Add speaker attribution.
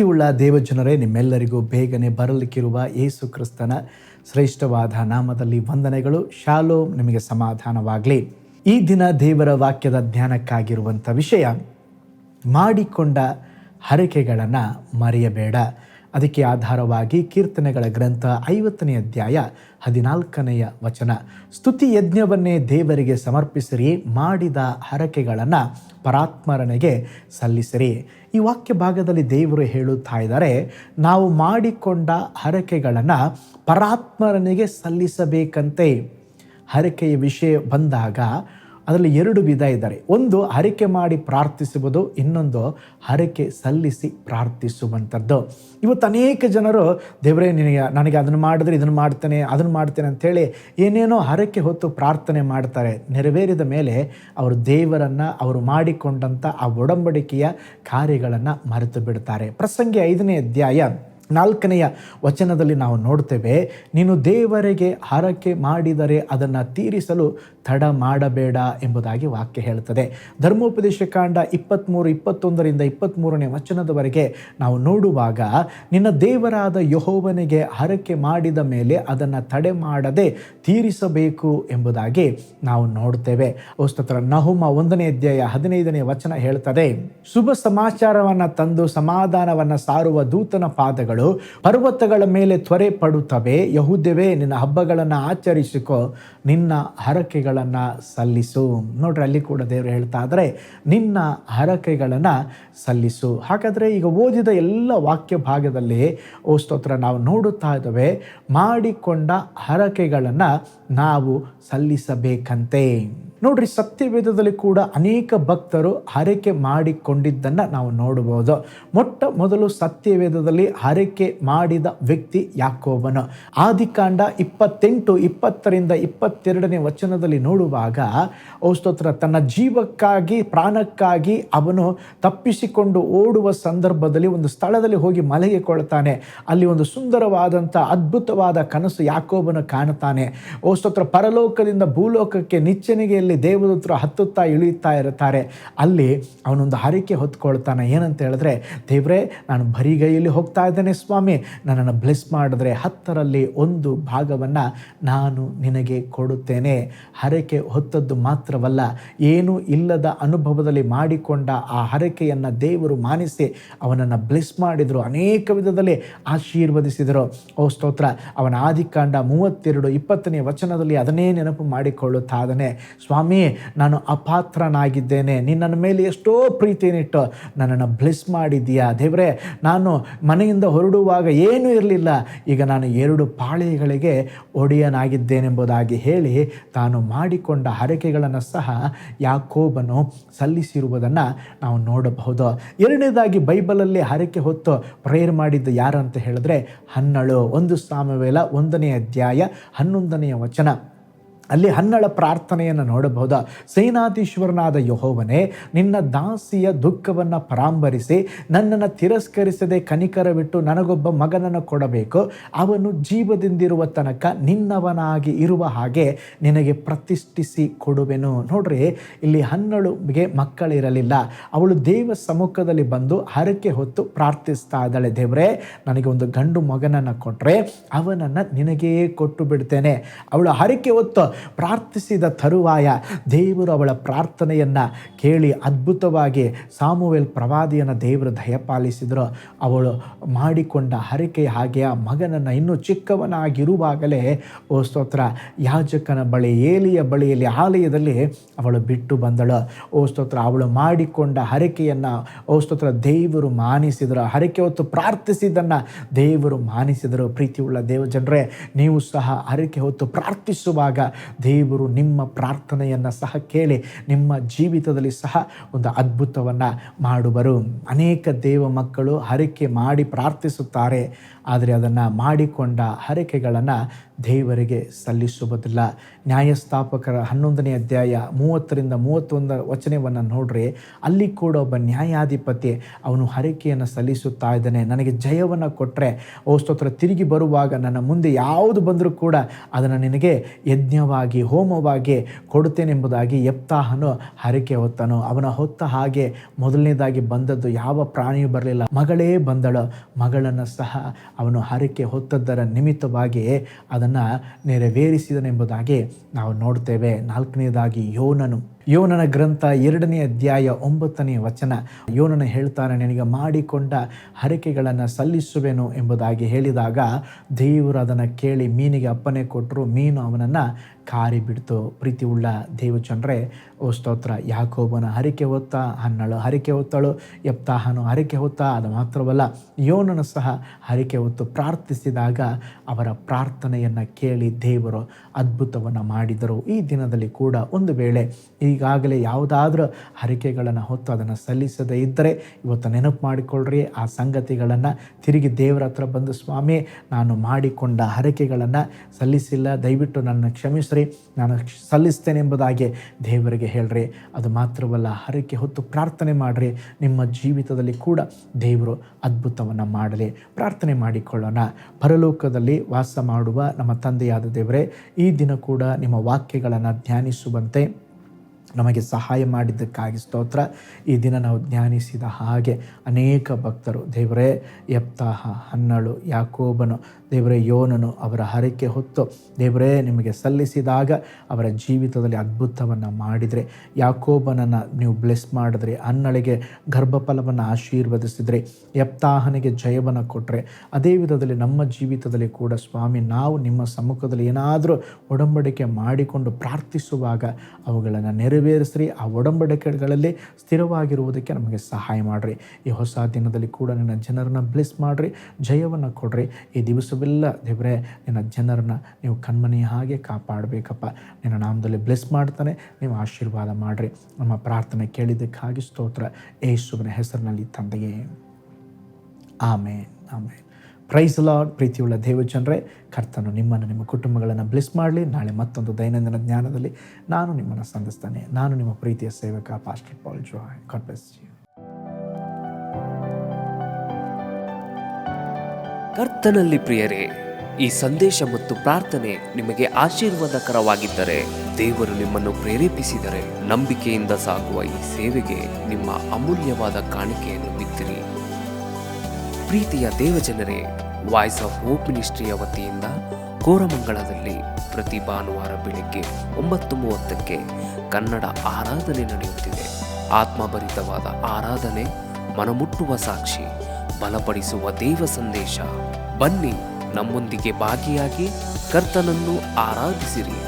Speaker 1: ಪ್ರೀತಿಯುಳ್ಳ ದೇವಜನರೇ, ನಿಮ್ಮೆಲ್ಲರಿಗೂ ಬೇಗನೆ ಬರಲಿಕ್ಕಿರುವ ಯೇಸು ಕ್ರಿಸ್ತನ ಶ್ರೇಷ್ಠವಾದ ನಾಮದಲ್ಲಿ ವಂದನೆಗಳು. ಶಾಲೋ ನಿಮಗೆ ಸಮಾಧಾನವಾಗಲಿ. ಈ ದಿನ ದೇವರ ವಾಕ್ಯದ ಧ್ಯಾನಕ್ಕಾಗಿರುವಂಥ ವಿಷಯ, ಮಾಡಿಕೊಂಡ ಹರಕೆಗಳನ್ನು ಮರೆಯಬೇಡ. ಅದಕ್ಕೆ ಆಧಾರವಾಗಿ ಕೀರ್ತನೆಗಳ ಗ್ರಂಥ ಐವತ್ತನೇ ಅಧ್ಯಾಯ ಹದಿನಾಲ್ಕನೆಯ ವಚನ. ಸ್ತುತಿ ಯಜ್ಞವನ್ನೇ ದೇವರಿಗೆ ಸಮರ್ಪಿಸಿರಿ, ಮಾಡಿದ ಹರಕೆಗಳನ್ನು ಪರಾತ್ಮರನಿಗೆ ಸಲ್ಲಿಸಿರಿ. ಈ ವಾಕ್ಯ ಭಾಗದಲ್ಲಿ ದೇವರು ಹೇಳುತ್ತಾ ಇದ್ದಾರೆ, ನಾವು ಮಾಡಿಕೊಂಡ ಹರಕೆಗಳನ್ನು ಪರಾತ್ಮರನಿಗೆ ಸಲ್ಲಿಸಬೇಕಂತೆ. ಹರಕೆಯ ವಿಷಯ ಬಂದಾಗ ಅದರಲ್ಲಿ ಎರಡು ವಿಧ ಇದ್ದಾರೆ. ಒಂದು ಹರಕೆ ಮಾಡಿ ಪ್ರಾರ್ಥಿಸುವುದು, ಇನ್ನೊಂದು ಹರಕೆ ಸಲ್ಲಿಸಿ ಪ್ರಾರ್ಥಿಸುವಂಥದ್ದು. ಇವತ್ತು ಅನೇಕ ಜನರು, ದೇವರೇ, ನಿನಗೆ, ನನಗೆ ಅದನ್ನು ಮಾಡಿದ್ರೆ, ಇದನ್ನು ಮಾಡ್ತೇನೆ, ಅದನ್ನು ಮಾಡ್ತೇನೆ ಅಂಥೇಳಿ ಏನೇನೋ ಹರಕೆ ಹೊತ್ತು ಪ್ರಾರ್ಥನೆ ಮಾಡ್ತಾರೆ. ನೆರವೇರಿದ ಮೇಲೆ ಅವರು ದೇವರನ್ನು, ಅವರು ಮಾಡಿಕೊಂಡಂಥ ಆ ಒಡಂಬಡಿಕೆಯ ಕಾರ್ಯಗಳನ್ನು ಮರೆತು ಬಿಡ್ತಾರೆ ಪ್ರಸಂಗಿ ಐದನೇ ಅಧ್ಯಾಯ. ನಾಲ್ಕನೆಯ ವಚನದಲ್ಲಿ ನಾವು ನೋಡ್ತೇವೆ, ನೀನು ದೇವರಿಗೆ ಹರಕೆ ಮಾಡಿದರೆ ಅದನ್ನು ತೀರಿಸಲು ತಡ ಮಾಡಬೇಡ ಎಂಬುದಾಗಿ ವಾಕ್ಯ ಹೇಳುತ್ತದೆ. ಧರ್ಮೋಪದೇಶ ಕಾಂಡ ಇಪ್ಪತ್ತ್ಮೂರು ಇಪ್ಪತ್ತೊಂದರಿಂದ ಇಪ್ಪತ್ತ್ಮೂರನೇ ವಚನದವರೆಗೆ ನಾವು ನೋಡುವಾಗ, ನಿನ್ನ ದೇವರಾದ ಯಹೋವನಿಗೆ ಹರಕೆ ಮಾಡಿದ ಮೇಲೆ ಅದನ್ನು ತಡೆ ಮಾಡದೆ ತೀರಿಸಬೇಕು ಎಂಬುದಾಗಿ ನಾವು ನೋಡ್ತೇವೆ. ವಸ್ತುತರ ನಹುಮ ಒಂದನೇ ಅಧ್ಯಾಯ ಹದಿನೈದನೇ ವಚನ ಹೇಳ್ತದೆ, ಶುಭ ಸಮಾಚಾರವನ್ನು ತಂದು ಸಮಾಧಾನವನ್ನು ಸಾರುವ ದೂತನ ಪಾದಗಳು ಪರ್ವತಗಳ ಮೇಲೆ ತ್ವರೆ ಪಡುತ್ತವೆ. ಯಹುದ್ಯವೇ, ನಿನ್ನ ಹಬ್ಬಗಳನ್ನು ಆಚರಿಸಿಕೊ, ನಿನ್ನ ಹರಕೆಗಳನ್ನು ಸಲ್ಲಿಸು. ನೋಡ್ರಿ, ಅಲ್ಲಿ ಕೂಡ ದೇವರು ಹೇಳ್ತಾ ಇದ್ದಾರೆ ನಿನ್ನ ಹರಕೆಗಳನ್ನು ಸಲ್ಲಿಸು. ಹಾಗಾದರೆ ಈಗ ಓದಿದ ಎಲ್ಲ ವಾಕ್ಯ ಭಾಗದಲ್ಲಿ ಓ ಸ್ತೋತ್ರ, ನಾವು ನೋಡುತ್ತಾ ಇದ್ದೇವೆ, ಮಾಡಿಕೊಂಡ ಹರಕೆಗಳನ್ನು ನಾವು ಸಲ್ಲಿಸಬೇಕಂತೆ. ನೋಡ್ರಿ, ಸತ್ಯವೇದದಲ್ಲಿ ಕೂಡ ಅನೇಕ ಭಕ್ತರು ಹರಕೆ ಮಾಡಿಕೊಂಡಿದ್ದನ್ನು ನಾವು ನೋಡಬಹುದು. ಮೊಟ್ಟ ಮೊದಲು ಸತ್ಯವೇದದಲ್ಲಿ ಹರಕೆ ಮಾಡಿದ ವ್ಯಕ್ತಿ ಯಾಕೋಬನು. ಆದಿಕಾಂಡ ಇಪ್ಪತ್ತೆಂಟು, ಇಪ್ಪತ್ತರಿಂದ ಇಪ್ಪತ್ತೆರಡನೇ ವಚನದಲ್ಲಿ ನೋಡುವಾಗ ಔಸ್ತೋತ್ರ ತನ್ನ ಜೀವಕ್ಕಾಗಿ, ಪ್ರಾಣಕ್ಕಾಗಿ ಅವನು ತಪ್ಪಿಸಿಕೊಂಡು ಓಡುವ ಸಂದರ್ಭದಲ್ಲಿ ಒಂದು ಸ್ಥಳದಲ್ಲಿ ಹೋಗಿ ಮಲಗಿಕೊಳ್ತಾನೆ ಅಲ್ಲಿ ಒಂದು ಸುಂದರವಾದಂಥ ಅದ್ಭುತವಾದ ಕನಸು ಯಾಕೋಬನು ಕಾಣುತ್ತಾನೆ. ಓ ಸ್ತೋತ್ರ, ಪರಲೋಕದಿಂದ ಭೂಲೋಕಕ್ಕೆ ನಿಚ್ಚಣಿಗೆಯಲ್ಲಿ ದೇವದೂತರು ಹತ್ತುತ್ತಾ ಇಳಿಯುತ್ತಾ ಇರುತ್ತಾರೆ. ಅಲ್ಲಿ ಅವನೊಂದು ಹರಿಕೆ ಹೊತ್ಕೊಳ್ತಾನೆ. ಏನಂತ ಹೇಳಿದ್ರೆ, ದೇವರೇ, ನಾನು ಬರಿಗೈಯಲ್ಲಿ ಹೋಗ್ತಾ ಇದ್ದೇನೆ ಸ್ವಾಮಿ. ನನ್ನನ್ನು ಬ್ಲೆಸ್ ಮಾಡಿದ್ರೆ ಹತ್ತರಲ್ಲಿ ಒಂದು ಭಾಗವನ್ನು ನಾನು ನಿನಗೆ ಕೊಡುತ್ತೇನೆ. ಹರಕೆ ಹೊತ್ತದ್ದು ಮಾತ್ರವಲ್ಲ, ಏನೂ ಇಲ್ಲದ ಅನುಭವದಲ್ಲಿ ಮಾಡಿಕೊಂಡ ಆ ಹರಕೆಯನ್ನು ದೇವರು ಮಾನಿಸಿ ಅವನನ್ನು ಬ್ಲೆಸ್ ಮಾಡಿದರು. ಅನೇಕ ವಿಧದಲ್ಲಿ ಆಶೀರ್ವದಿಸಿದರು. ಓ ಸ್ತೋತ್ರ, ಅವನ ಆದಿಕಾಂಡ ಮೂವತ್ತೆರಡು ಇಪ್ಪತ್ತನೇ ವಚನದಲ್ಲಿ ಅದನ್ನೇ ನೆನಪು ಮಾಡಿಕೊಳ್ಳುತ್ತಾ ಸ್ವಾಮಿ ನಾನು ಅಪಾತ್ರನಾಗಿದ್ದೇನೆ. ನಿನ್ನ ಮೇಲೆ ಎಷ್ಟೋ ಪ್ರೀತಿನಿಟ್ಟು ನನ್ನನ್ನು ಬ್ಲೆಸ್ ಮಾಡಿದ್ದೀಯಾ? ದೇವರೇ, ನಾನು ಮನೆಯಿಂದ ಹೊರಡುವಾಗ ಏನೂ ಇರಲಿಲ್ಲ. ಈಗ ನಾನು ಎರಡು ಪಾಳೆಗಳಿಗೆ ಒಡೆಯನಾಗಿದ್ದೇನೆಂಬುದಾಗಿ ಹೇಳಿ ತಾನು ಮಾಡಿಕೊಂಡ ಹರಕೆಗಳನ್ನು ಸಹ ಯಾಕೋಬನು ಸಲ್ಲಿಸಿರುವುದನ್ನು ನಾವು ನೋಡಬಹುದು. ಎರಡನೇದಾಗಿ, ಬೈಬಲಲ್ಲಿ ಹರಕೆ ಹೊತ್ತು ಪ್ರೇಯರ್ ಮಾಡಿದ್ದು ಯಾರಂತ ಹೇಳಿದ್ರೆ ಹನ್ನಳು. ಒಂದು ಸಾಮವೇಲ ಒಂದನೇ ಅಧ್ಯಾಯ ಹನ್ನೊಂದನೆಯ ವಚನ. ಅಲ್ಲಿ ಹನ್ನಳ ಪ್ರಾರ್ಥನೆಯನ್ನು ನೋಡಬಹುದು? ಸೇನಾಧೀಶ್ವರನಾದ ಯಹೋವನೇ, ನಿನ್ನ ದಾಸಿಯ ದುಃಖವನ್ನು ಪರಾಂಬರಿಸಿ, ನನ್ನನ್ನು ತಿರಸ್ಕರಿಸದೆ ಕನಿಕರವಿಟ್ಟು ನನಗೊಬ್ಬ ಮಗನನ್ನು ಕೊಡಬೇಕು. ಅವನು ಜೀವದಿಂದಿರುವ ತನಕ ನಿನ್ನವನಾಗಿ ಇರುವ ಹಾಗೆ ನಿನಗೆ ಪ್ರತಿಷ್ಠಿಸಿ ಕೊಡುವೆನು. ನೋಡ್ರಿ, ಇಲ್ಲಿ ಹನ್ನಳುಗೆ ಮಕ್ಕಳಿರಲಿಲ್ಲ. ಅವಳು ದೇವ ಸಮ್ಮುಖದಲ್ಲಿ ಬಂದು ಹರಕೆ ಹೊತ್ತು ಪ್ರಾರ್ಥಿಸ್ತಾ ಇದ್ದಾಳೆ. ದೇವರೇ, ನನಗೆ ಒಂದು ಗಂಡು ಮಗನನ್ನು ಕೊಟ್ಟರೆ ಅವನನ್ನು ನಿನಗೇ ಕೊಟ್ಟು ಬಿಡ್ತೇನೆ. ಅವಳು ಹರಕೆ ಹೊತ್ತು ಪ್ರಾರ್ಥಿಸಿದ ತರುವಾಯ ದೇವರು ಅವಳ ಪ್ರಾರ್ಥನೆಯನ್ನು ಕೇಳಿ ಅದ್ಭುತವಾಗಿ ಸಾಮುವೆಲ್ ಪ್ರವಾದಿಯನ್ನು ದೇವರು ದಯಪಾಲಿಸಿದರು. ಅವಳು ಮಾಡಿಕೊಂಡ ಹರಕೆ ಹಾಗೆ ಆ ಮಗನನ್ನು ಇನ್ನೂ ಚಿಕ್ಕವನಾಗಿರುವಾಗಲೇ, ಓ ಸ್ತೋತ್ರ, ಯಾಜಕನ ಬಳಿ, ಏಲಿಯ ಬಳಿಯಲ್ಲಿ, ಆಲಯದಲ್ಲಿ ಅವಳು ಬಿಟ್ಟು ಬಂದಳು. ಓ ಸ್ತೋತ್ರ, ಅವಳು ಮಾಡಿಕೊಂಡ ಹರಕೆಯನ್ನು, ಓ ಸ್ತೋತ್ರ, ದೇವರು ಮಾನಿಸಿದರು. ಹರಕೆ ಹೊತ್ತು ಪ್ರಾರ್ಥಿಸಿದ್ದನ್ನು ದೇವರು ಮಾನಿಸಿದರು. ಪ್ರೀತಿಯುಳ್ಳ ದೇವ ಜನರೇ ನೀವು ಸಹ ಹರಕೆ ಹೊತ್ತು ಪ್ರಾರ್ಥಿಸುವಾಗ ದೇವರು ನಿಮ್ಮ ಪ್ರಾರ್ಥನೆಯನ್ನು ಸಹ ಕೇಳಿ ನಿಮ್ಮ ಜೀವಿತದಲ್ಲಿ ಸಹ ಒಂದು ಅದ್ಭುತವನ್ನು ಮಾಡುವರು. ಅನೇಕ ದೇವ ಮಕ್ಕಳು ಹರಕೆ ಮಾಡಿ ಪ್ರಾರ್ಥಿಸುತ್ತಾರೆ. ಆದರೆ ಅದನ್ನು ಮಾಡಿಕೊಂಡ ಹರಕೆಗಳನ್ನು ದೇವರಿಗೆ ಸಲ್ಲಿಸುವುದಿಲ್ಲ. ನ್ಯಾಯಸ್ಥಾಪಕರ ಹನ್ನೊಂದನೇ ಅಧ್ಯಾಯ ಮೂವತ್ತರಿಂದ ಮೂವತ್ತೊಂದರ ವಚನವನ್ನು ನೋಡ್ರಿ. ಅಲ್ಲಿ ಕೂಡ ಒಬ್ಬ ನ್ಯಾಯಾಧಿಪತಿ ಅವನು ಹರಕೆಯನ್ನು ಸಲ್ಲಿಸುತ್ತಾ ಇದ್ದಾನೆ. ನನಗೆ ಜಯವನ್ನು ಕೊಟ್ಟರೆ ಸ್ತೋತ್ರ, ತಿರುಗಿ ಬರುವಾಗ ನನ್ನ ಮುಂದೆ ಯಾವುದು ಬಂದರೂ ಕೂಡ ಅದನ್ನು ನಿನಗೆ ಯಜ್ಞವಾಗಿ, ಹೋಮವಾಗಿ ಕೊಡುತ್ತೇನೆಂಬುದಾಗಿ ಎಪ್ತಾಹನು ಹರಕೆ ಹೊತ್ತನು. ಅವನ ಹೊತ್ತ ಹಾಗೆ ಮೊದಲನೇದಾಗಿ ಬಂದದ್ದು ಯಾವ ಪ್ರಾಣಿಯೂ ಬರಲಿಲ್ಲ. ಮಗಳೇ ಬಂದಳು. ಮಗಳನ್ನು ಸಹ ಅವನು ಹರಕೆ ಹೊತ್ತದ್ದರ ನಿಮಿತ್ತವಾಗಿ ಅದನ್ನು ನೆರವೇರಿಸಿದನೆಂಬುದಾಗಿ ನಾವು ನೋಡ್ತೇವೆ. ನಾಲ್ಕನೇದಾಗಿ ಯೋನನು. ಯೋನನ ಗ್ರಂಥ ಎರಡನೇ ಅಧ್ಯಾಯ ಒಂಬತ್ತನೇ ವಚನ. ಯೋನನ ಹೇಳ್ತಾನೆ, ನಿನಗೆ ಮಾಡಿಕೊಂಡ ಹರಕೆಗಳನ್ನು ಸಲ್ಲಿಸುವೆನು ಎಂಬುದಾಗಿ ಹೇಳಿದಾಗ ದೇವರು ಅದನ್ನು ಕೇಳಿ, ಮೀನಿಗೆ ಅಪ್ಪನೆ ಕೊಟ್ಟರು ಮೀನು ಅವನನ್ನು ಕಾರಿ ಬಿಡ್ತು ಪ್ರೀತಿ ಉಳ್ಳ ದೇವಚಂದ್ರೆ, ಓ ಸ್ತೋತ್ರ. ಯಾಕೋಬನ ಹರಿಕೆ ಹೊತ್ತ, ಹನ್ನಳು ಹರಿಕೆ ಹೊತ್ತಳು ಎಪ್ತಾಹನು ಹರಿಕೆ ಹೊತ್ತ, ಅದು ಮಾತ್ರವಲ್ಲ, ಯೋನನು ಸಹ ಹರಿಕೆ ಹೊತ್ತು ಪ್ರಾರ್ಥಿಸಿದಾಗ ಅವರ ಪ್ರಾರ್ಥನೆಯನ್ನು ಕೇಳಿ ದೇವರು ಅದ್ಭುತವನ್ನು ಮಾಡಿದರು. ಈ ದಿನದಲ್ಲಿ ಕೂಡ ಒಂದು ವೇಳೆ ಈಗಾಗಲೇ ಯಾವುದಾದ್ರೂ ಹರಿಕೆಗಳನ್ನು ಹೊತ್ತು ಅದನ್ನು ಸಲ್ಲಿಸದೇ ಇದ್ದರೆ ಇವತ್ತು ನೆನಪು ಮಾಡಿಕೊಳ್ಳ್ರಿ, ಆ ಸಂಗತಿಗಳನ್ನು ತಿರುಗಿ ದೇವರ ಹತ್ರ ಬಂದು, ಸ್ವಾಮಿ, ನಾನು ಮಾಡಿಕೊಂಡ ಹರಕೆಗಳನ್ನು ಸಲ್ಲಿಸಿಲ್ಲ, ದಯವಿಟ್ಟು ನನ್ನ ಕ್ಷಮಿಸ್ರಿ, ನಾನು ಸಲ್ಲಿಸ್ತೇನೆ ಎಂಬುದಾಗಿ ದೇವರಿಗೆ ಹೇಳ್ರಿ. ಅದು ಮಾತ್ರವಲ್ಲ, ಹರಕೆ ಹೊತ್ತು ಪ್ರಾರ್ಥನೆ ಮಾಡಿರಿ. ನಿಮ್ಮ ಜೀವಿತದಲ್ಲಿ ಕೂಡ ದೇವರು ಅದ್ಭುತವನ್ನು ಮಾಡಲಿ. ಪ್ರಾರ್ಥನೆ ಮಾಡಿಕೊಳ್ಳೋಣ. ಪರಲೋಕದಲ್ಲಿ ವಾಸ ಮಾಡುವ ನಮ್ಮ ತಂದೆಯಾದ ದೇವರೇ, ಈ ದಿನ ಕೂಡ ನಿಮ್ಮ ವಾಕ್ಯಗಳನ್ನು ಧ್ಯಾನಿಸುವಂತೆ ನಮಗೆ ಸಹಾಯ ಮಾಡಿದ್ದಕ್ಕಾಗಿ ಸ್ತೋತ್ರ. ಈ ದಿನ ನಾವು ಧ್ಯಾನಿಸಿದ ಹಾಗೆ ಅನೇಕ ಭಕ್ತರು, ದೇವರೇ ಯಪ್ತಾಹ, ಹನ್ನಳು, ಯಾಕೋಬನು, ದೇವರೇ ಯೋನನು ಅವರ ಹರಕೆ ಹೊತ್ತು, ದೇವರೇ ನಿಮಗೆ ಸಲ್ಲಿಸಿದಾಗ ಅವರ ಜೀವಿತದಲ್ಲಿ ಅದ್ಭುತವನ್ನು ಮಾಡಿದರೆ, ಯಾಕೋಬನನ್ನು ನೀವು ಬ್ಲೆಸ್ ಮಾಡಿದ್ರೆ, ಹನ್ನಳಿಗೆ ಗರ್ಭಫಲವನ್ನು ಆಶೀರ್ವದಿಸಿದರೆ, ಯಪ್ತಾಹನಿಗೆ ಜಯವನ್ನು ಕೊಟ್ಟರೆ ಅದೇ ವಿಧದಲ್ಲಿ ನಮ್ಮ ಜೀವಿತದಲ್ಲಿ ಕೂಡ ಸ್ವಾಮಿ ನಾವು ನಿಮ್ಮ ಸಮ್ಮುಖದಲ್ಲಿ ಏನಾದರೂ ಒಡಂಬಡಿಕೆ ಮಾಡಿಕೊಂಡು ಪ್ರಾರ್ಥಿಸುವಾಗ ಅವುಗಳನ್ನು ನೆರವೇರಿಸ್ರಿ ಆ ಒಡಂಬಡಿಕೆಗಳಲ್ಲಿ ಸ್ಥಿರವಾಗಿರುವುದಕ್ಕೆ ನಮಗೆ ಸಹಾಯ ಮಾಡಿರಿ. ಈ ಹೊಸ ದಿನದಲ್ಲಿ ಕೂಡ ನಿನ್ನ ಜನರನ್ನ ಬ್ಲೆಸ್ ಮಾಡಿರಿ, ಜಯವನ್ನು ಕೊಡ್ರಿ. ಈ ದಿವಸವೆಲ್ಲ ದೇವರೇ, ನಿನ್ನ ಜನರನ್ನ ನೀವು ಕಣ್ಮನೆಯ ಹಾಗೆ ಕಾಪಾಡಬೇಕಪ್ಪ. ನಿನ್ನ ನಾಮದಲ್ಲಿ ಬ್ಲೆಸ್ ಮಾಡ್ತಾನೆ, ನೀವು ಆಶೀರ್ವಾದ ಮಾಡಿರಿ. ನಮ್ಮ ಪ್ರಾರ್ಥನೆ ಕೇಳಿದ್ದಕ್ಕಾಗಿ ಸ್ತೋತ್ರ. ಯೇಸುವಿನ ಹೆಸರಿನಲ್ಲಿ ತಂದೆಯೇ. ಆಮೇನ್ ಆಮೇನ್. ಪ್ರೈಸ್ ಲಾರ್ಡ್ ಪ್ರೀತಿಯುಳ್ಳ ದೇವಜನರೇ ಕರ್ತನು ನಿಮ್ಮನ್ನು ನಿಮ್ಮ ಕುಟುಂಬಗಳನ್ನು ಬ್ಲೆಸ್ ಮಾಡಲಿ. ನಾಳೆ ಮತ್ತೊಂದು ದೈನಂದಿನ ಜ್ಞಾನದಲ್ಲಿ ನಾನು ನಿಮ್ಮನ್ನು ಸಂಧಿಸ್ತಾನೆ. ನಾನು ನಿಮ್ಮ ಪ್ರೀತಿಯ ಸೇವಕ pastor Paul Joy God bless you
Speaker 2: ಕರ್ತನಲ್ಲಿ ಪ್ರಿಯರೇ, ಈ ಸಂದೇಶ ಮತ್ತು ಪ್ರಾರ್ಥನೆ ನಿಮಗೆ ಆಶೀರ್ವಾದಕರವಾಗಿದ್ದರೆ, ದೇವರು ನಿಮ್ಮನ್ನು ಪ್ರೇರೇಪಿಸಿದರೆ ನಂಬಿಕೆಯಿಂದ ಸಾಗುವ ಈ ಸೇವೆಗೆ ನಿಮ್ಮ ಅಮೂಲ್ಯವಾದ ಕಾಣಿಕೆಯನ್ನು ಬಿತ್ತಿರಿ ಪ್ರೀತಿಯ ದೇವಜನರೇ ವಾಯ್ಸ್ ಆಫ್ ಹೋಪ್ ಮಿನಿಸ್ಟ್ರಿಯ ವತಿಯಿಂದ ಕೋರಮಂಗಳದಲ್ಲಿ ಪ್ರತಿ ಭಾನುವಾರ ಬೆಳಿಗ್ಗೆ ಒಂಬತ್ತು ಮೂವತ್ತಕ್ಕೆ ಕನ್ನಡ ಆರಾಧನೆ ನಡೆಯುತ್ತಿದೆ. ಆತ್ಮಭರಿತವಾದ ಆರಾಧನೆ, ಮನಮುಟ್ಟುವ ಸಾಕ್ಷಿ, ಬಲಪಡಿಸುವ ದೇವ ಸಂದೇಶ. ಬನ್ನಿ ನಮ್ಮೊಂದಿಗೆ ಭಾಗಿಯಾಗಿ ಕರ್ತನನ್ನು ಆರಾಧಿಸಿರಿ.